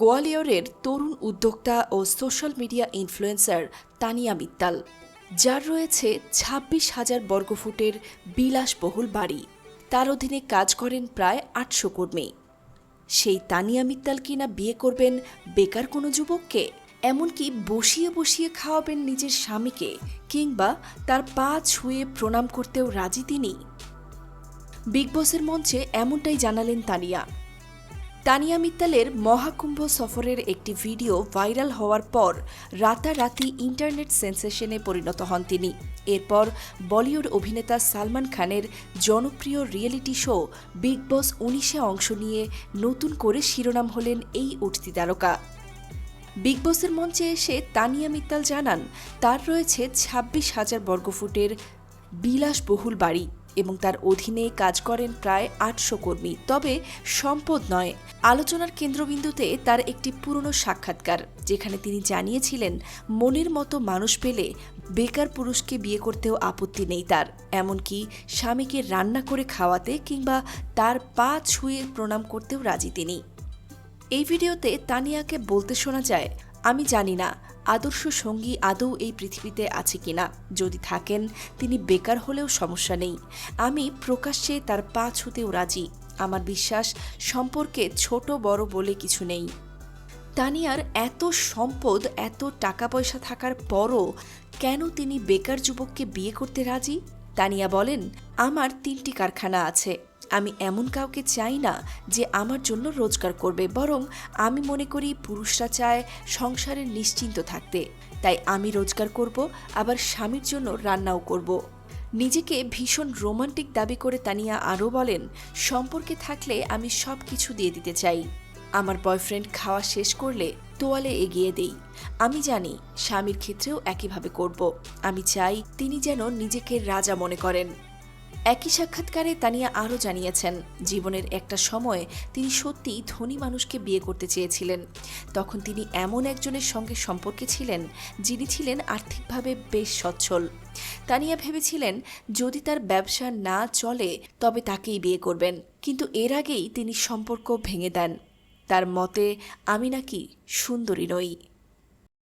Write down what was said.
গোয়ালিয়রের তরুণ উদ্যোক্তা ও social media influencer Tania Mittal, যার রয়েছে ছাব্বিশ হাজার বর্গফুটের বিলাসবহুল বাড়ি। তার অধীনে কাজ করেন প্রায় আটশো কর্মী। সেই তানিয়া মিত্তাল কিনা বিয়ে করবেন, বেকার কোনো যুবককে? এমনকি বসিয়ে বসিয়ে খাওয়াবেন নিজের স্বামীকে, কিংবা তার পা ছুঁয়ে প্রণাম করতেও রাজি তিনি? বিগ বসের মঞ্চে এমনটাই জানালেন তানিয়া। তানিয়া মিত্তালের মহাকুম্ভ সফরের একটি ভিডিও ভাইরাল হওয়ার পর রাতারাতি ইন্টারনেট সেন্সেশনে পরিণত হন তিনি। এরপর বলিউড অভিনেতা সালমান খানের জনপ্রিয় রিয়েলিটি শো বিগ বস উনিশে অংশ নিয়ে নতুন করে শিরোনাম হলেন এই উঠতি তারকা। বিগ বসের মঞ্চে এসে তানিয়া মিত্তাল জানান, তার রয়েছে ছাব্বিশ হাজার বর্গফুটের বিলাসবহুল বাড়ি। এবং তার অধীনে কাজ করেন প্রায় আটশো কর্মী। তবে সম্পদ নয়। আলোচনার কেন্দ্রবিন্দুতে তার একটি পুরনো সাক্ষাৎকার, যেখানে তিনি জানিয়েছিলেন, মনের মতো মানুষ পেলে বেকার পুরুষকে বিয়ে করতেও আপত্তি নেই তার। এমনকি স্বামীকে রান্না করে খাওয়াতে কিংবা তার পা ছুঁয়ে প্রণাম করতেও রাজি তিনি। এই ভিডিওতে তানিয়াকে বলতে শোনা যায় আমি জানি না আদর্শ সঙ্গী আদৌ এই পৃথিবীতে আছে কিনা। যদি থাকেন, তিনি বেকার হলেও সমস্যা নেই। আমি প্রকাশ্যে তার পা ছুতেও রাজি। আমার বিশ্বাস, সম্পর্কে ছোট বড় বলে কিছু নেই। তানিয়ার এত সম্পদ, এত টাকা পয়সা থাকার পরও কেন তিনি বেকার যুবককে বিয়ে করতে রাজি? তানিয়া বলেন, আমার তিনটি কারখানা আছে। আমি এমন কাউকে চাই না যে আমার জন্য রোজগার করবে, বরং আমি মনে করি পুরুষরা চায় সংসারে নিশ্চিন্ত থাকতে। তাই আমি রোজগার করব, আবার স্বামীর জন্য রান্নাও করব। নিজেকে ভীষণ রোমান্টিক দাবি করে তানিয়া আরও বলেন, সম্পর্কে থাকলে আমি সব কিছু দিয়ে দিতে চাই। আমার বয়ফ্রেন্ড খাওয়া শেষ করলে তোয়ালে এগিয়ে দেই। আমি জানি স্বামীর ক্ষেত্রেও একইভাবে করব। আমি চাই তিনি যেন নিজেকে রাজা মনে করেন। একই সাক্ষাৎকারে তানিয়া আরও জানিয়েছেন, জীবনের একটা সময়ে তিনি সত্যিই ধনী মানুষকে বিয়ে করতে চেয়েছিলেন। তখন তিনি এমন একজনের সঙ্গে সম্পর্কে ছিলেন, যিনি ছিলেন আর্থিকভাবে বেশ সচ্ছল। তানিয়া ভেবেছিলেন, যদি তার ব্যবসা না চলে, তবে তাকেই বিয়ে করবেন। কিন্তু এর আগেই তিনি সম্পর্ক ভেঙে দেন। তার মতে, আমি নাকি সুন্দরী নই।